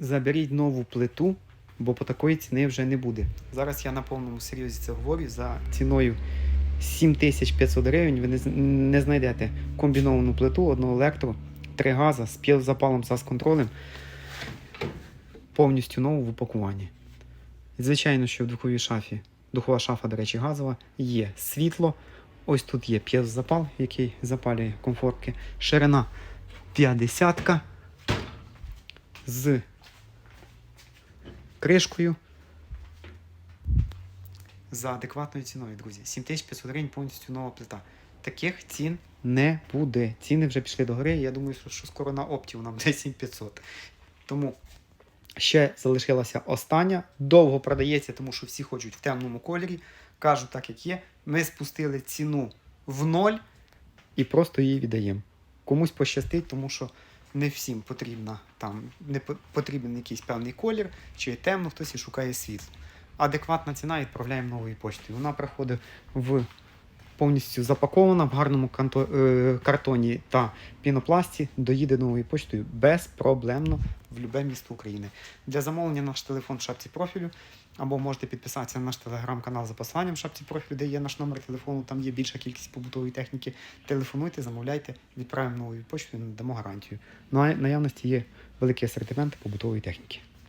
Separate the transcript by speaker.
Speaker 1: заберіть нову плиту, бо по такої ціни вже не буде. Зараз я на повному серйозі це говорю за ціною 7500 гривень. Ви не, знайдете комбіновану плиту, одну електро, три газа з п'єзопалом з контролем повністю нову в упакуванні. Звичайно, що в духовій шафі, духова шафа, до речі, газова, є світло. Ось тут є п'єзопал, який запалює комфортки. Ширина 50 з кришкою. За адекватною ціною, друзі. 7500 гривень повністю нова плита. Таких цін не буде. Ціни вже пішли до гори. Я думаю, що, скоро на опті вона буде 7500. Тому ще залишилася остання. Довго продається, тому що всі хочуть в темному кольорі. Кажу так, як є. Ми спустили ціну в ноль і просто її віддаємо. Комусь пощастить, тому що не всім потрібна там не по- потрібен якийсь певний колір, чи темно, хтось і шукає світло. Адекватна ціна відправляємо новою поштою. Вона приходить в повністю запакована в гарному е, картоні та пінопласті, доїде новою поштою безпроблемно в будь-яке місто України. Для замовлення наш телефон в шапці профілю, або можете підписатися на наш телеграм-канал за посиланням в шапці профілю, де є наш номер телефону, там є більша кількість побутової техніки. Телефонуйте, замовляйте, відправимо новою поштою, надамо гарантію. На наявності є великий асортимент побутової техніки.